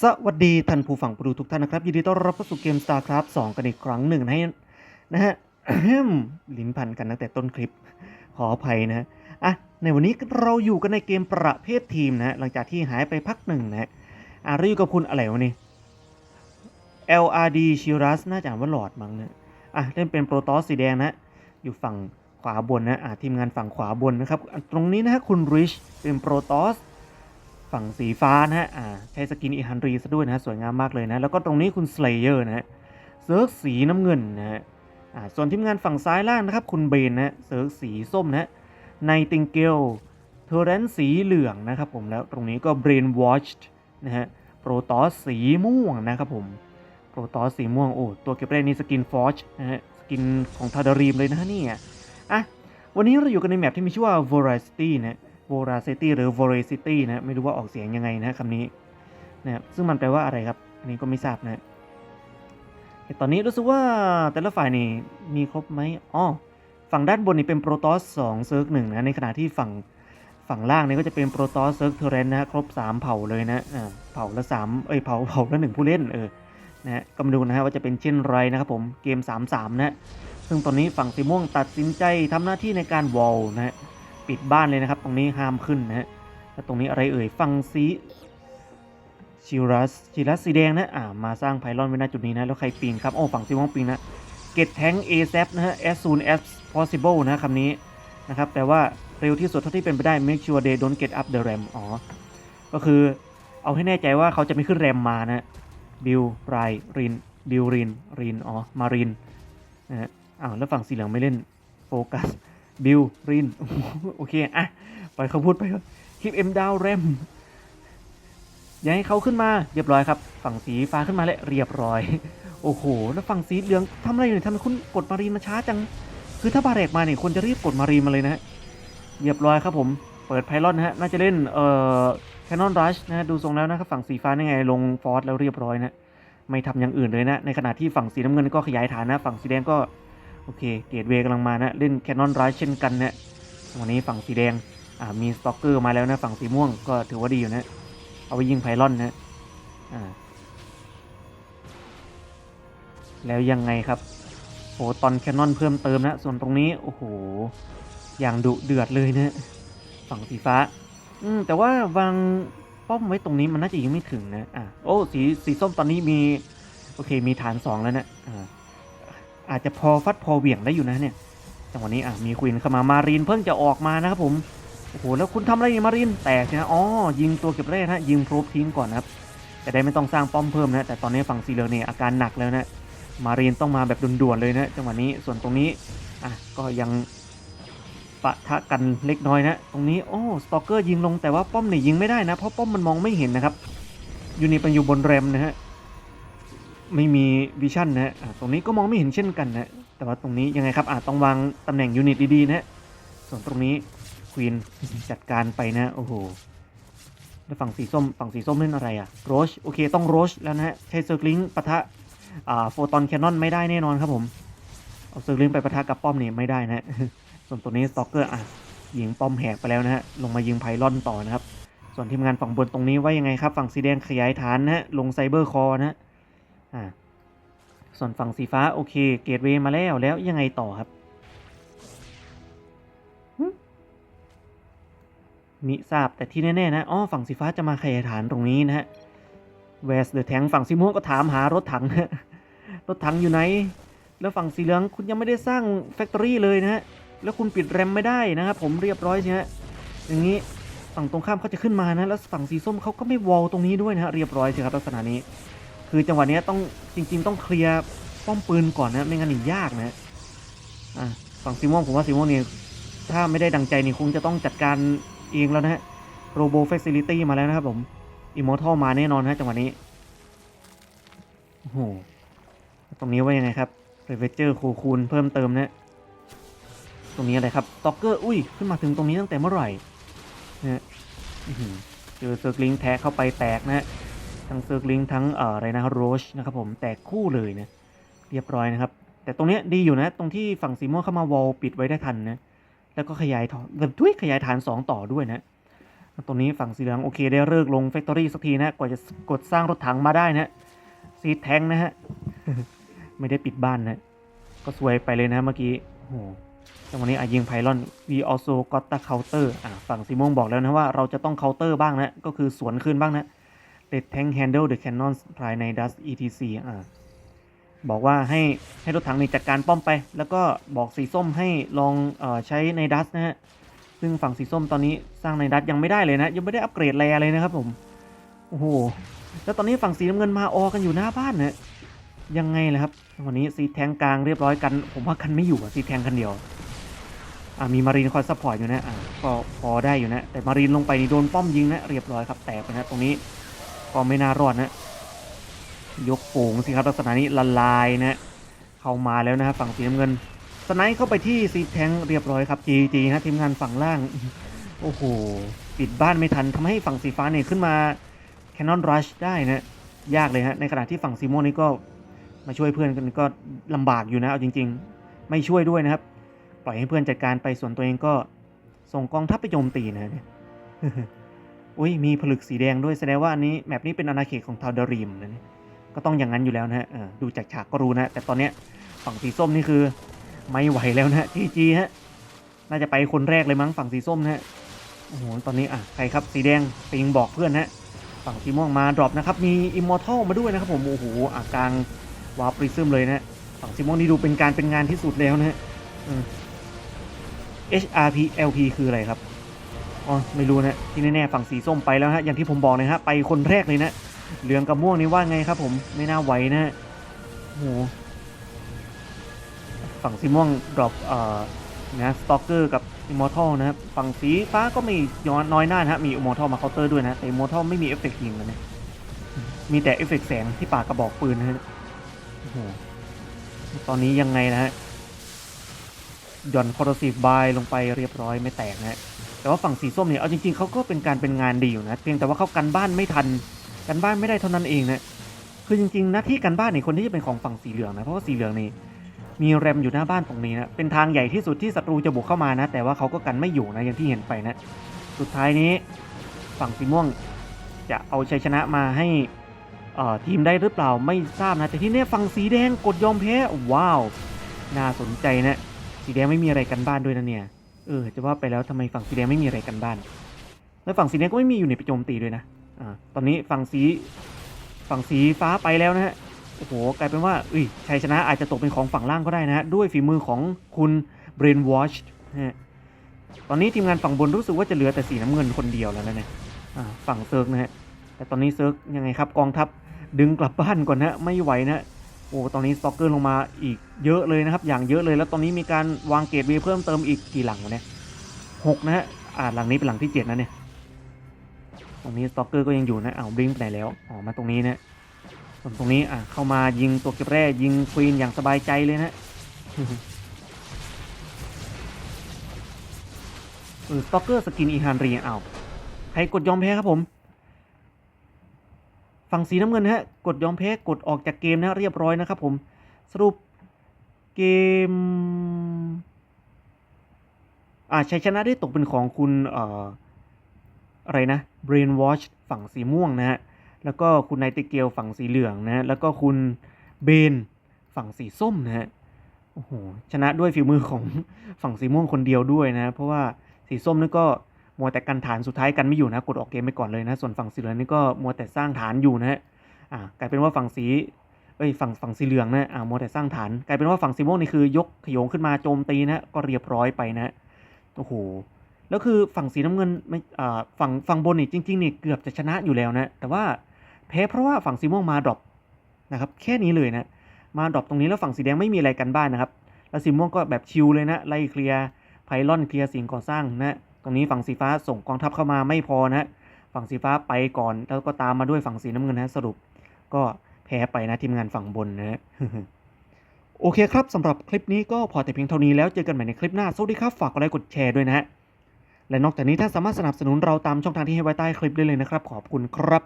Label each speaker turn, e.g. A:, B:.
A: สวัสดีท่านผู้ฟังผู้ดูทุกท่านนะครับ ยินดีต้อนรับเข้าสู่เกม StarCraft 2 กันอีกครั้งหนึ่งให้นะฮะ ลิ้นพันกันตั้งแต่ต้นคลิปขออภัยนะฮะอะในวันนี้เราอยู่กันในเกมประเภททีมนะฮะหลังจากที่หายไปพักหนึ่งนะฮะอะเราอยู่กับคุณอะไรวะนี่ LRD Shiraz น่าจะอ่านว่าหลอดมั้งนะอะเล่นเป็นโปรตอสสีแดงนะอยู่ฝั่งขวาบนนะอะทีมงานฝั่งขวาบนนะครับ ตรงนี้นะฮะคุณ Rich เป็นโปรตอส ฝั่งสีฟ้านะฮะอ่าใช้สกินอีฮันรีซะด้วยนะฮะสวยงามมากเลยนะ แล้วก็ตรงนี้คุณสเลเยอร์นะฮะเซิร์สีน้ำเงินนะฮะอ่าส่วนทีมงานฝั่งซ้ายล่างนะครับ คุณเบนนะฮะเซิร์สีส้มนะฮะไนติงเกลเทอร์เรนสีเหลืองนะครับผมแล้วตรงนี้ก็เบรนวอชนะฮะโปรตอสสีม่วงนะครับผมโปรตอสสีม่วงโอ้ตัวเก็บได้นี่สกินฟอชนะฮะสกินของทาดารีมเลยนะฮะเนี่ยอะวันนี้เราอยู่กันในแมปที่มีชื่อว่า Voracity นะ Voracity หรือ Voracity นะไม่รู้ว่าออกเสียงยังไงนะคำนี้นะครับซึ่งมันแปลว่าอะไรครับอันนี้ก็ไม่ทราบนะตอนนี้รู้สึกว่าแต่ละฝ่ายนี่มีครบไหมอ๋อฝั่งด้านบนนี่เป็นโปรตอส2เซิร์กหนึ่งนะในขณะที่ฝั่งฝั่งล่างนี่ก็จะเป็นโปรตอสเซิร์กเทเรนนะครบ 3 เผ่าเลยนะเผ่าละ3เอ้ยเผ่าเผ่าละหนึ่งผู้เล่นเออนะฮะก็มาดูนะฮะว่าจะเป็นเช่นไรนะครับผมเกม 3-3 นะซึ่งตอนนี้ฝั่งสีม่วงตัดสินใจทำหน้าที่ในการวอลนะฮะ ปิดบ้านเลยนะครับ ตรงนี้ห้ามขึ้นนะฮะแล้วตรงนี้อะไรเอ่ยฟังซีชิรัสชิรัสสีแดงนะอ่ามาสร้างไพลอนไว้หน้าจุดนี้นะ แล้วใครปีนครับโอ้ฝั่งซีม่วงปีนนะ get tank ASAP นะฮะ as soon as possible นะคำนี้นะครับแต่ว่าเร็วที่สุดเท่าที่เป็นไปได้ make sure they don't get up the ram อ๋อ ก็คือเอาให้แน่ใจว่าเขาจะไม่ขึ้นแรมมานะบิลไรรินบิลรินรินอ๋อมารินนะฮะอ้าวแล้วฝั่งสีเหลืองไม่เล่นโฟกัส บิลริน โอเค อะ ปล่อยเขาพูดไปครับคลิปเอ็มดาวแรมอย่าให้เขาขึ้นมาเรียบร้อยครับ ฝั่งสีฟ้าขึ้นมาแล้วเรียบร้อย โอ้โห แล้วฝั่งสีเหลืองทำอะไรอยู่เนี่ยทำไมคุณกดมารีนมาช้าจัง คือถ้าบาแรกมาเนี่ยควรจะรีบกดมารีนมาเลยนะฮะเรียบร้อยครับผม เปิดไพลอนนะฮะ น่าจะเล่น เอ่อแคนนอนรัชนะฮะ ดูทรงแล้วนะครับ ฝั่งสีฟ้านี่ไงลงฟอร์สแล้วเรียบร้อยนะ ไม่ทำอย่างอื่นเลยนะ ในขณะที่ฝั่งสีน้ำเงินก็ขยายฐานนะ ฝั่งสีแดงก็ โอเค เกตเวกำลังมานะ เล่นแคนนอนไรเช่นกันนะวันนี้ฝั่งสีแดง อ่า มีสต็อกเกอร์มาแล้วนะ ฝั่งสีม่วงก็ถือว่าดีอยู่นะ เอาไปยิงไพลอนนะ อ่า แล้วยังไงครับโฟตอนแคนนอนเพิ่มเติมนะ ส่วนตรงนี้ โอ้โห อย่างดุเดือดเลยนะ ฝั่งสีฟ้า อืม แต่ว่าวางป้อมไว้ตรงนี้มันน่าจะยังไม่ถึงนะ อ่าโอ้ สี สีส้มตอนนี้มี โอเค มีฐานสองแล้วนะ อ่า อาจจะพอฟัดพอเหวี่ยงได้อยู่นะเนี่ยจังหวะนี้อะมีควินเข้ามามารีนเพิ่งจะออกมานะครับผมโอ้โหแล้วคุณทำอะไรนี่มารีนแตกนะอ๋อยิงตัวเก็บเร่นะยิงพรบทิ้งก่อนนะครับจะได้ไม่ต้องสร้างป้อมเพิ่มนะแต่ตอนนี้ฝั่งสีเลืองเนี่ยอาการหนักแล้วนะมารีนต้องมาแบบด่วนๆเลยนะจังหวะนี้ส่วนตรงนี้อะก็ยังปะทะกันเล็กน้อยนะตรงนี้โอ้สตอกเกอร์ยิงลงแต่ว่าป้อมเนี่ยยิงไม่ได้นะเพราะป้อมมันมองไม่เห็นนะครับยูนิเป็นอยู่บนแรมนะฮะ ไม่มีวิชั่นนะฮะตรงนี้ก็มองไม่เห็นเช่นกันนะแต่ว่าตรงนี้ยังไงครับอาจต้องวางตำแหน่งยูนิตดีๆนะส่วนตรงนี้ควีนจัดการไปนะโอ้โหแล้วฝั่งสีส้มฝั่งสีส้มเล่นอะไรอะโรชโอเคต้องโรชแล้วนะฮะใช้เซอร์กลิงปะทะอ่าโฟตอนแคนนอนไม่ได้แน่นอนครับผมเอาเซอร์กลิงไปปะทะกับป้อมนี่ไม่ได้นะส่วนตัวนี้สตอกเกอร์อะยิงป้อมแหกไปแล้วนะฮะลงมายิงไพลอนต่อนะครับส่วนทีมงานฝั่งบนตรงนี้ว่ายังไงครับ ฝั่งสีแดงขยายฐานนะฮะลงไซเบอร์คอร์นะฮะ อ่าส่วนฝั่งสีฟ้า โอเค เกตเวย์มาแล้วแล้วยังไงต่อครับมิทราบแต่ที่แน่ ๆ นะอ๋อฝั่งสีฟ้าจะมาขยายฐานตรงนี้นะฮะเวสเดอะแทงฝั่งสีม่วงก็ถามหารถถังนะรถถังอยู่ไหน แล้วฝั่งสีเหลืองคุณยังไม่ได้สร้างแฟคทอรี่เลยนะฮะ แล้วคุณปิดแรมไม่ได้นะครับผมเรียบร้อยใช่ไหมอย่างนี้ฝั่งตรงข้ามเขาจะขึ้นมานะ แล้วฝั่งสีส้มเขาก็ไม่วอลตรงนี้ด้วยนะฮะเรียบร้อยใช่ครับลักษณะนี้ คือจังหวะนี้ต้องจริง ๆ ต้องเคลียร์ป้อมปืนก่อนนะไม่งั้นนี่ยากนะอะฝั่งสีม่วงผมว่าสีม่วงนี่ถ้าไม่ได้ดังใจนี่คงจะต้องจัดการเองแล้วนะฮะโรโบเฟสิลิตี้มาแล้วนะครับผมอิมมอร์ทัลมาแน่นอนนะจังหวะนี้โอ้โหตรงนี้ว่ายังไงครับเรเวเจอร์คูคูณเพิ่มเติมนะตรงนี้อะไรครับต็อกเกอร์อุ้ยขึ้นมาถึงตรงนี้ตั้งแต่เมื่อไหร่นะเจอเซอร์กลิงแท้เข้าไปแตกนะฮะ ทั้งเซอร์กลิงทั้งอะไรนะโรชนะครับผมแตกคู่เลยนะเรียบร้อยนะครับ แต่ตรงเนี้ยดีอยู่นะ ตรงที่ฝั่งสีม่วงเข้ามาวอลปิดไว้ได้ทันนะแล้วก็ขยายฐานแบบด้วยขยายฐาน 2 ต่อด้วยนะตรงนี้ฝั่งสีเหลืองโอเคได้เลิกลงแฟคทอรี่สักทีนะกว่าจะกดสร้างรถถังมาได้นะซีแทงนะฮะไม่ได้ปิดบ้านนะก็สวยไปเลยนะเมื่อกี้โอ้โหจังหวะนี้อายิงไพลอน we also got the counter อะฝั่งซีม่วงบอกแล้วนะว่าเราจะต้อง counter บ้างนะก็คือสวนคืนบ้างนะ let tank handle the cannons ภายใน dust etc อ่าบอกว่าให้ให้รถถังนี่จัดการป้อมไป แล้วก็บอกสีส้มให้ลองเออใช้ในดัสนะฮะ ซึ่งฝั่งสีส้มตอนนี้สร้างในดัสยังไม่ได้เลยนะ ยังไม่ได้อัปเกรดแรเลยนะครับผม โอ้โห แล้วตอนนี้ฝั่งสีน้ำเงินมาออกันอยู่หน้าบ้านนะยังไงล่ะครับวันนี้ซีแทงกลางเรียบร้อยกัน ผมว่ากันไม่อยู่อะซีแทงคันเดียว อ่ามีมารีนคอยซัพพอร์ตอยู่นะอ่าก็พอได้อยู่นะ แต่มารีนลงไปนี่โดนป้อมยิงนะเรียบร้อยครับแตกไปนะตรงนี้ ก็ไม่น่ารอดนะ ยกโป่งสิครับลักษณะนี้ละลายนะเข้ามาแล้วนะฮะฝั่งสีน้ำเงิน สไนเข้าไปที่ซีแทงเรียบร้อยครับจีจีนะทีมงานฝั่งล่าง โอ้โห ปิดบ้านไม่ทันทำให้ฝั่งสีฟ้าเนี่ยขึ้นมาแคนนอนรัชได้นะยากเลยฮะในขณะที่ฝั่งซีโมวงนี่ก็มาช่วยเพื่อนกันก็ลำบากอยู่นะเอาจริง ๆ ไม่ช่วยด้วยนะครับ ปล่อยให้เพื่อนจัดการไปส่วนตัวเองก็ส่งกองทัพไปโจมตีนะเนี่ย อุ้ยมีผลึกสีแดงด้วยแสดงว่าอันนี้แมปนี้เป็นอาณาเขตของทาวดอรีมนะนี่ก็ต้องอย่างนั้นอยู่แล้วนะฮะดูจากฉากก็รู้นะ แต่ตอนเนี้ยฝั่งสีส้มนี่คือไม่ไหวแล้วนะจีจีฮะน่าจะไปคนแรกเลยมั้งฝั่งสีส้มนะฮะโอ้โหตอนนี้อะใครครับสีแดงปิงบอกเพื่อนฮะฝั่งสีม่วงมาดรอปนะครับมีอิมมอร์ทัลมาด้วยนะครับผมโอ้โหอะกลางวาร์ปริซึมเลยนะฝั่งสีม่วงนี่ดูเป็นการเป็นงานที่สุดแล้วนะฮะ HRP LP คืออะไรครับ อ๋อไม่รู้นะที่แน่ๆฝั่งสีส้มไปแล้วฮะอย่างที่ผมบอกเลยฮะไปคนแรกเลยนะเหลืองกับม่วงนี่ว่าไงครับ ผมไม่น่าไหวนะฮะโอ้โหฝั่งสีม่วงดรอปเอ่อนะสตอกเกอร์กับอิมมอร์ทัลนะครับฝั่งสีฟ้าก็ไม่ย้อนน้อยหน้านะฮะมีอิมมอร์ทัลมาเคาน์เตอร์ด้วยนะแต่อิมมอร์ทัลไม่มีเอฟเฟกต์ยิงเลยนะมีแต่เอฟเฟกต์แสงที่ปากกระบอกปืนนะฮะโอ้โหตอนนี้ยังไงนะฮะหย่อนคอร์ซีฟบายลงไปเรียบร้อยไม่แตกนะฮะ แต่ว่าฝั่งสีส้มเนี่ยเอาจริงๆเขาก็เป็นการเป็นงานดีอยู่นะเพียงแต่ว่าเขากันบ้านไม่ทัน กันบ้านไม่ได้เท่านั้นเองนะคือจริงๆหน้าที่กันบ้านเนี่ยคนที่จะเป็นของฝั่งสีเหลืองนะเพราะว่าสีเหลืองนี่มีแรมอยู่หน้าบ้านตรงนี้นะเป็นทางใหญ่ที่สุดที่ศัตรูจะบุกเข้ามานะ แต่ว่าเขาก็กันไม่อยู่นะอย่างที่เห็นไปนะสุดท้ายนี้ฝั่งสีม่วงจะเอาชัยชนะมาให้ทีมได้หรือเปล่าไม่ทราบนะแต่ที่แนี่ฝั่งสีแดงกดยอมแพ้ว้าว น่าสนใจนะ สีแดงไม่มีอะไรกันบ้านด้วยนะเนี่ย เออ จะว่าไปแล้วทำไมฝั่งสีแดงไม่มีอะไรกันบ้าน แล้วฝั่งสีแดงก็ไม่มีอยู่ในไปโจมตีด้วยนะอ่าตอนนี้ฝั่งสีฝั่งสีฟ้าไปแล้วนะฮะโอ้โหกลายเป็นว่าอุ้ยชัยชนะอาจจะตกเป็นของฝั่งล่างก็ได้นะฮะด้วยฝีมือของคุณ Brainwash นะฮะตอนนี้ทีมงานฝั่งบนรู้สึกว่าจะเหลือแต่สีน้ำเงินคนเดียวแล้วนะเนี่ยอ่าฝั่งเซิร์กนะฮะแต่ตอนนี้เซิร์กยังไงครับกองทัพดึงกลับบ้านก่อนนะไม่ไหวนะ โอ้ตอนนี้สต็อกเกอร์ลงมาอีกเยอะเลยนะครับ อย่างเยอะเลยแล้วตอนนี้มีการวางเกตเวย์เพิ่มเติมอีกกี่หลังวะเนี่ยหกนะฮะอ่าหลังนี้เป็นหลังที่เจ็ดนะเนี่ยตรงนี้สต็อกเกอร์ก็ยังอยู่นะอ้าวบลิงไปไหนแล้วอ๋อมาตรงนี้นะส่วนตรงนี้อะเข้ามายิงตัวเก็บแร่ยิงควีนอย่างสบายใจเลยนะเออสต็อกเกอร์สกินอีฮานรีอ้าวใครกดยอมแพ้ครับผม ฝั่งสีน้ำเงินนะฮะกดยอมแพ้กดออกจากเกมนะเรียบร้อยนะครับผมสรุปเกมอ่าชัยชนะได้ตกเป็นของคุณเอ่ออะไรนะ Brainwash ฝั่งสีม่วงนะฮะแล้วก็คุณไนติเกลฝั่งสีเหลืองนะฮะแล้วก็คุณเบนฝั่งสีส้มนะฮะโอ้โหชนะด้วยฝีมือของฝั่งสีม่วงคนเดียวด้วยนะ เพราะว่าสีส้มนี่ก็ มัวแต่กันฐานสุดท้ายกันไม่อยู่นะกดออกเกมไปก่อนเลยนะส่วนฝั่งสีเหลืองนี่ก็มัวแต่สร้างฐานอยู่นะฮะอ่ากลายเป็นว่าฝั่งสีเอ้ยฝั่งฝั่งสีเหลืองนะอ่ามัวแต่สร้างฐานกลายเป็นว่าฝั่งสีม่วงนี่คือยกขยงขึ้นมาโจมตีนะก็เรียบร้อยไปนะโอ้โหแล้วคือฝั่งสีน้ำเงินไม่อ่าฝั่งฝั่งบนนี่จริงๆนี่เกือบจะชนะอยู่แล้วนะแต่ว่าแพ้เพราะว่าฝั่งสีม่วงมาดรอปนะครับแค่นี้เลยนะมาดรอปตรงนี้แล้วฝั่งสีแดงไม่มีอะไรกันบ้านนะครับแล้วสีม่วงก็แบบชิลเลยนะไล่เคลียร์ไพลอนเคลียร์สิ่งก่อสร้างนะ ตรงนี้ฝั่งสีฟ้าส่งกองทัพเข้ามาไม่พอนะฝั่งสีฟ้าไปก่อนแล้วก็ตามมาด้วยฝั่งสีน้ำเงินนะสรุปก็แพ้ไปนะทีมงานฝั่งบนนะโอเคครับสำหรับคลิปนี้ก็พอแต่เพียงเท่านี้แล้วเจอกันใหม่ในคลิปหน้าสวัสดีครับฝากกดไลค์กดแชร์ด้วยนะฮะและนอกจากนี้ท่านสามารถสนับสนุนเราตามช่องทางที่ให้ไว้ใต้คลิปได้เลยนะครับ ขอบคุณครับ